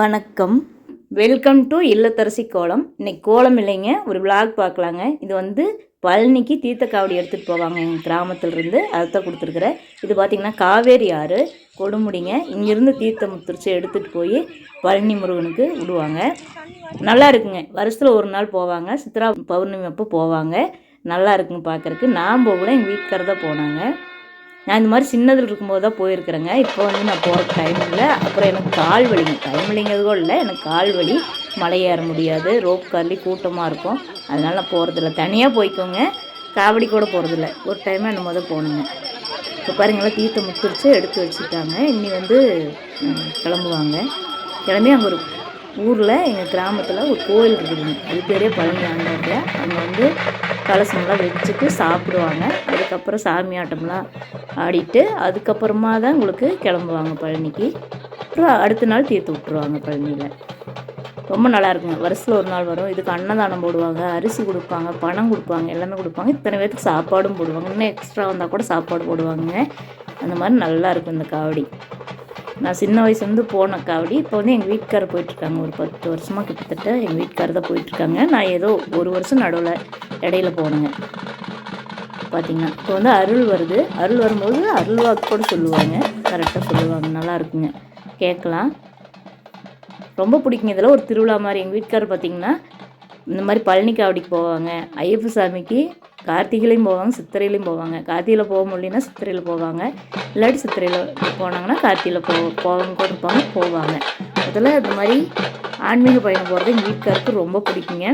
வணக்கம். Welcome to இல்லத்தரசி கோலம். இன்னைக்கு கோலம் இல்லைங்க ஒரு விளாக் பார்க்கலாங்க. இது வந்து பழனிக்கு தீர்த்த காவடி எடுத்துகிட்டு போவாங்க எங்கள் கிராமத்துலேருந்து. அதை தான் கொடுத்துருக்குறேன். இது பார்த்திங்கன்னா காவேரி ஆறு கொடுமுடிங்க. இங்கேருந்து தீர்த்த முத்திரிச்சு எடுத்துகிட்டு போய் பழனி முருகனுக்கு விடுவாங்க. நல்லா இருக்குங்க. வருஷத்தில் ஒரு நாள் போவாங்க. சித்ரா பௌர்ணமி அப்போ போவாங்க. நல்லா இருக்குங்க பார்க்குறக்கு நான் போகல எங்கள் வீட்டுக்காரர் தான் போனாங்க. நான் இந்த மாதிரி சின்னதில் இருக்கும்போது தான் போயிருக்கிறேங்க. இப்போ வந்து நான் போகிற டைம் இல்லை அப்புறம் எனக்கு கால் வலிங்க டைம் இல்லைங்கிறது கூட இல்லை எனக்கு கால் வலி. மலையேற முடியாது ரோப் கார்லி கூட்டமாக இருக்கும். அதனால் நான் போகிறதில்ல தனியாக போய்க்கோங்க. காவடி கூட போகிறதில்ல ஒரு டைம் என்னமோ தான் போகணுங்க இப்போ பாருங்களா தீர்த்தம் முத்துரிச்சு எடுத்து வச்சுட்டாங்க. இன்னி வந்து கிளம்புவாங்க. கிளம்பி அங்கே ஒரு ஊரில் எங்கள் கிராமத்தில் ஒரு கோயில் இருக்குதுங்க. அது பேரே பழனி ஆண்டாங்க அங்கே வந்து கலசமெல்லாம் வச்சுட்டு சாப்பிடுவாங்க. அதுக்கப்புறம் சாமி ஆட்டம்லாம் ஆடிட்டு அதுக்கப்புறமா தான் உங்களுக்கு கிளம்புவாங்க பழனிக்கு. அப்புறம் அடுத்த நாள் தீர்த்து விட்ருவாங்க பழனியில். ரொம்ப நல்லா இருக்குங்க. வருஷத்தில் ஒரு நாள் வரும். இதுக்கு அன்னதானம் போடுவாங்க அரிசி கொடுப்பாங்க பணம் கொடுப்பாங்க எல்லாமே கொடுப்பாங்க. இத்தனை பேர்த்துக்கு சாப்பாடும் போடுவாங்க. இன்னும் எக்ஸ்ட்ரா வந்தால் கூட சாப்பாடு போடுவாங்க. அந்த மாதிரி நல்லா இருக்கும் இந்த காவடி. நான் சின்ன வயசுலேருந்து போன காவடி இப்போ வந்து எங்கள் வீட்டுக்காரர் போயிட்டுருக்காங்க. ஒரு பத்து வருஷமாக கிட்டத்தட்ட எங்கள் வீட்டுக்காரர் தான் போயிட்டுருக்காங்க. நான் ஏதோ ஒரு வருஷம் நடுவில் இடையில போனேங்க. பார்த்தீங்கன்னா இப்போ வந்து அருள் வருது. அருள் வரும்போது அருள்வாக்கு கூட சொல்லுவாங்க. கரெக்டாக சொல்லுவாங்க. நல்லா இருக்குங்க. கேட்கலாம். ரொம்ப பிடிக்குங்க இதெல்லாம். ஒரு திருவிழா மாதிரி. எங்கள் வீட்டுக்காரர் பார்த்தீங்கன்னா இந்த மாதிரி பழனி காவடிக்கு போவாங்க. ஐயப்ப சாமிக்கு கார்த்திகைலையும் போவாங்க சித்திரையிலையும் போவாங்க. கார்த்திகையில் போக முடியலன்னா சித்திரையில் போவாங்க. இல்லாட்டி சித்திரையில் போனாங்கன்னா கார்த்திகையில் போ போவாங்க கூட இருப்பாங்க போவாங்க. அதில் இந்த மாதிரி ஆன்மீக பயணம் போகிறது எங்கள் வீட்டுக்காருக்கு ரொம்ப பிடிக்குங்க.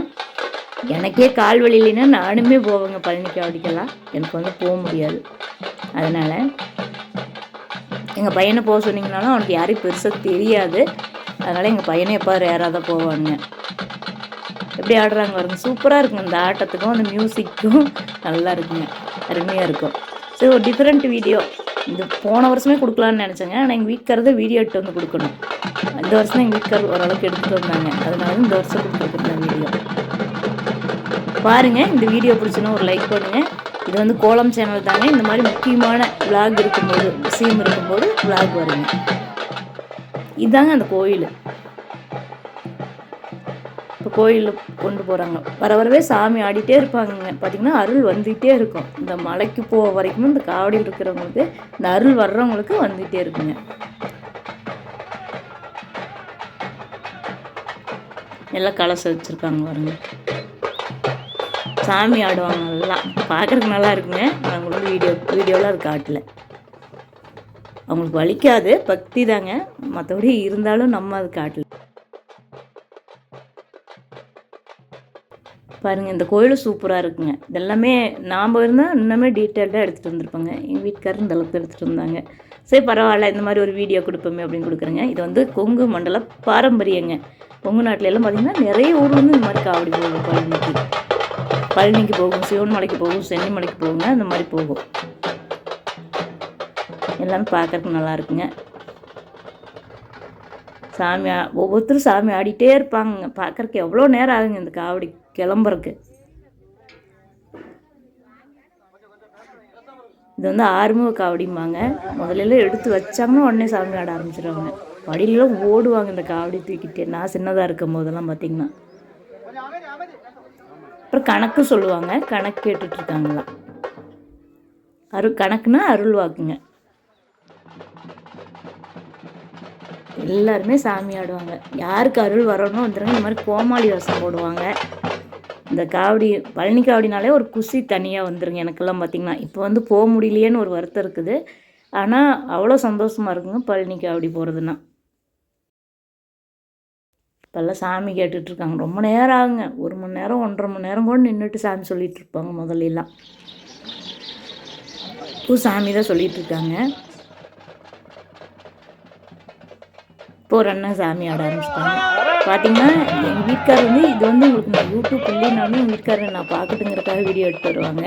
எனக்கே கால் வலி இல்லைன்னா நானுமே போவேங்க பழனி காவடிக்கெல்லாம் எனக்கு வந்து போக முடியாது. அதனால் எங்கள் பையனை போக சொன்னீங்கனாலும் அவனுக்கு யாரையும் பெருசாக தெரியாது. அதனால் எங்கள் பையனை எப்போ யாராவது போவானுங்க. எப்படி ஆடுறாங்க பாருங்க. சூப்பராக இருக்குங்க அந்த ஆட்டத்துக்கும் அந்த மியூசிக்கும் நல்லா இருக்குங்க. அருமையாக இருக்கும். சரி ஒரு டிஃப்ரெண்ட் வீடியோ இது போன வருஷமே கொடுக்கலான்னு நினச்சேங்க. ஆனால் எங்கள் வீட்டுக்காரதை வீடியோ எடுத்து வந்து கொடுக்கணும். இந்த வருஷம் எங்கள் வீட்டுக்காரர் ஓரளவுக்கு எடுத்துகிட்டு வந்தாங்க. அதனால இந்த வருஷம் கொடுத்துருக்குறேன் வீடியோ பாருங்கள் இந்த வீடியோ பிடிச்சுன்னா ஒரு லைக் பண்ணுங்கள் இது வந்து கோலம் சேனல் தாங்க. இந்த மாதிரி முக்கியமான விளாக் இருக்கும்போது விஷயம் இருக்கும்போது விளாக் வருங்க. இதாங்க அந்த கோயில். இப்போ கோயிலில் கொண்டு போகிறாங்க வர வரவே சாமி ஆடிட்டே இருப்பாங்கங்க. பார்த்திங்கன்னா அருள் வந்துகிட்டே இருக்கும். இந்த மலைக்கு போக வரைக்கும் இந்த காவடியில் இருக்கிறவங்களுக்கு இந்த அருள் வர்றவங்களுக்கு வந்துகிட்டே இருக்குங்க. எல்லாம் கலசம் வச்சுருக்காங்க பாருங்க. சாமி ஆடுவாங்க நல்லா. பார்க்குறதுக்கு நல்லா இருக்குங்க. நான் வீடியோ வீடியோலாம் அது காட்டல. அவங்களுக்கு வலிக்காது. பக்தி தாங்க. மற்றபடி இருந்தாலும் நம்ம அது காட்டல. பாருங்கள் இந்த கோயிலும் சூப்பராக இருக்குங்க. இதெல்லாமே நாம் இருந்தால் இன்னுமே டீட்டெயில்டாக எடுத்துகிட்டு வந்திருப்பாங்க. எங்கள் வீட்டுக்காரர் இந்த அளவுக்கு எடுத்துகிட்டு வந்தாங்க. சரி பரவாயில்ல இந்த மாதிரி ஒரு வீடியோ கொடுப்போமே அப்படின்னு கொடுக்குறேங்க. இது வந்து கொங்கு மண்டல பாரம்பரியங்க. கொங்கு நாட்டில எல்லாம் பார்த்திங்கன்னா நிறைய ஊர்லேருந்து இந்த மாதிரி காவடி போகும். பழனிக்கு. பழனிக்கு போகும் சிவன் மலைக்கு போகும் சென்னி மலைக்கு போகுங்க அந்த மாதிரி போகும். எல்லாமே பார்க்குறதுக்கு நல்லா இருக்குங்க. சாமி ஒவ்வொருத்தரும் சாமி ஆடிட்டே இருப்பாங்க. பார்க்குறக்கு எவ்வளோ நேரம் ஆகுங்க இந்த காவடி கிளம்புறக்கு இது வந்து ஆறுமுக காவடிம்பாங்க. முதல்ல எடுத்து வச்சாங்கன்னா உடனே சாமி ஆட ஆரம்பிச்சிடுவாங்க படியிலலாம் ஓடுவாங்க இந்த காவடி தூக்கிட்டு. நான் சின்னதாக இருக்கும் போதெல்லாம் பார்த்தீங்கன்னா அப்புறம் கணக்கு சொல்லுவாங்க. கணக்கு கேட்டுட்ருக்காங்களாம் அரு கணக்குன்னா அருள் வாக்குங்க எல்லாருமே சாமி ஆடுவாங்க. யாருக்கு அருள் வரணும் வந்துருங்க இந்த மாதிரி கோமாளி வேஷம் போடுவாங்க. இந்த காவடி பழனி காவடினாலே ஒரு குசி தனியாக வந்துருங்க எனக்கெல்லாம் பார்த்திங்கன்னா இப்போ வந்து போக முடியலையேன்னு ஒரு வருத்தம் இருக்குது. ஆனால் அவ்வளோ சந்தோஷமாக இருக்குங்க பழனி காவடி போகிறதுனா இப்போல்லாம் சாமி கேட்டுட்ருக்காங்க ரொம்ப நேரம் ஆகுங்க. ஒரு மணி நேரம் ஒன்றரை மணி நேரம் கூட நின்றுட்டு சாமி சொல்லிகிட்ருப்பாங்க முதல்ல எல்லாம். இப்போ சாமி தான் சொல்லிட்டு இப்போ ஒரு அண்ணன் சாமி ஆட ஆரம்பிச்சிட்டாங்க. பார்த்தீங்கன்னா எங்கள் வீட்டுக்கார் வந்து இது வந்து உங்களுக்கு நான் யூடியூப் இல்லைனாலும் எங்கள் வீட்டுக்காரர் நான் பார்க்கட்டுங்கிறக்காக வீடியோ எடுத்து வருவாங்க.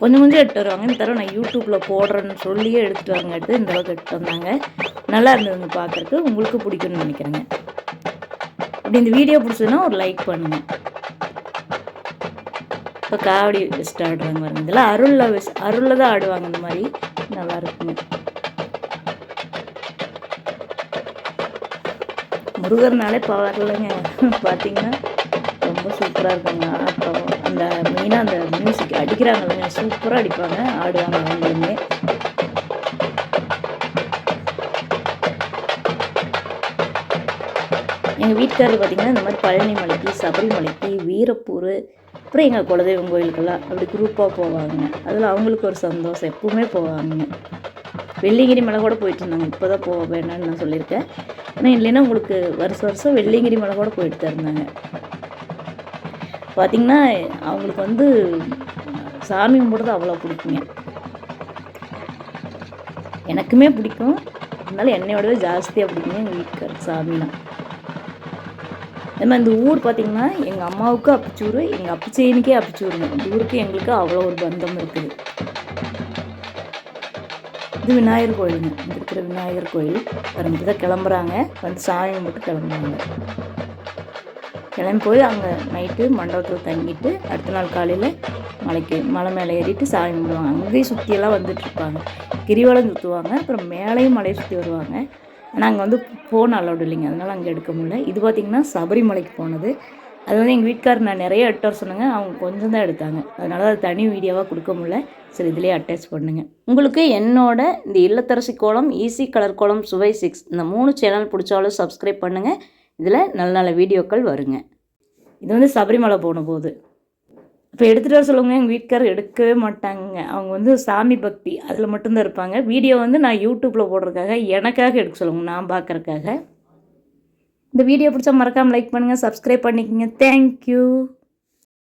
கொஞ்சம் கொஞ்சம் எடுத்து வருவாங்க. இந்த தடவை நான் யூடியூப்பில் போடுறேன்னு சொல்லியே எடுத்துகிட்டு வாங்க எடுத்து இந்த அளவுக்கு எடுத்து வந்தாங்க. நல்லா இருந்ததுங்க பார்க்குறக்கு உங்களுக்கு பிடிக்கும்னு நினைக்கிறேங்க. அப்படி இந்த வீடியோ பிடிச்சதுன்னா ஒரு லைக் பண்ணுங்கள் இப்போ காவடி வச்சுட்டு ஆடுறாங்க பாருங்க. இதெல்லாம் அருளில் வச்சு அருளில் தான் ஆடுவாங்க இந்த மாதிரி. நல்லா இருக்குங்க. முருகர்னாலே பவர் பார்த்தீங்கன்னா ரொம்ப சூப்பராக இருக்குங்க. அப்புறம் அந்த மெயினாக அந்த மியூசிக் அடிக்கிறாங்கல்லங்க சூப்பராக அடிப்பாங்க. ஆடுவாங்க அவங்களுமே. எங்கள் வீட்டுக்காரர் பார்த்திங்கன்னா இந்த மாதிரி பழனி மலைக்கு சபரிமலைக்கு வீரப்பூர் அப்புறம் எங்கள் குலதெய்வம் கோயிலுக்கெல்லாம் அப்படி குரூப்பாக போவாங்க. அதில் அவங்களுக்கு ஒரு சந்தோஷம். எப்பவுமே போவாங்க வெள்ளிங்கிரி மலை கூட போயிட்டு இருந்தாங்க இப்போ தான் போக வேணாம்னு நான் சொல்லியிருக்கேன். ஆனால் இல்லைன்னா உங்களுக்கு வருஷம் வருஷம் வெள்ளிங்கிரி மலை கூட போயிட்டு தான் இருந்தாங்க பார்த்திங்கன்னா அவங்களுக்கு வந்து சாமி கும்பிட்றது அவ்வளோ பிடிக்குங்க. எனக்குமே பிடிக்கும். அதனால என்னையோடவே ஜாஸ்தியாக பிடிக்குங்க எங்கள் வீட்டுக்காரர் சாமினா அதுமாதிரி இந்த ஊர் பார்த்திங்கன்னா எங்கள் அம்மாவுக்கு அப்பிச்சூர் எங்கள் அப்பிச்சேனுக்கே அப்பிச்சூருங்க இந்த ஊருக்கு எங்களுக்கு அவ்வளோ ஒரு பந்தம் இருக்குது. இது விநாயகர் கோயிலுங்க. இங்கே இருக்கிற விநாயகர் கோயில். வரும்போது தான் கிளம்புறாங்க. வந்து சாமி கும்பிட்டு கிளம்புறாங்க. கிளம்பி போய் அங்கே நைட்டு மண்டபத்தில் தங்கிட்டு அடுத்த நாள் காலையில் மலைக்கு மலை மேலே ஏறிட்டு சாமி கும்பிடுவாங்க. அங்கேயும் சுற்றியெல்லாம் வந்துட்டுருப்பாங்க கிரிவலம் சுற்றுவாங்க அப்புறம் மேலேயும் மலையை சுற்றி வருவாங்க. ஆனால் அங்கே வந்து ஃபோன் அலௌடு இல்லைங்க. அதனால் அங்கே எடுக்க முடியல. இது பார்த்திங்கன்னா சபரிமலைக்கு போனது. அது வந்து எங்கள் வீட்டுக்காரர் நான் நிறைய எடுத்து வர சொன்னாங்க. அவங்க கொஞ்சம் தான் எடுத்தாங்க. அதனால அது தனி வீடியோவாக கொடுக்க முடியல. சரி இதிலே அட்டாச் பண்ணுங்க. உங்களுக்கு என்னோட இந்த இல்லத்தரசி கோலம் ஈஸி கலர் கோலம் சுவை சிக்ஸ் இந்த மூணு சேனல் பிடிச்சாலும் சப்ஸ்கிரைப் பண்ணுங்கள் இதில் நல்ல நல்ல வீடியோக்கள் வருங்க. இது வந்து சபரிமலை போன போது. இப்போ எடுத்துகிட்டு வர சொல்லுங்க. எங்கள் வீட்டுக்காரர் எடுக்கவே மாட்டாங்க. அவங்க வந்து சாமி பக்தி அதில் மட்டும்தான் இருப்பாங்க. வீடியோ வந்து நான் யூடியூப்பில் போடுறதுக்காக எனக்காக எடுக்க சொல்லுங்க. நான் பார்க்குறக்காக இந்த வீடியோ பிடிச்சா மறக்காமல் லைக் பண்ணுங்கள் சப்ஸ்கிரைப் பண்ணிக்கோங்க. தேங்க்யூ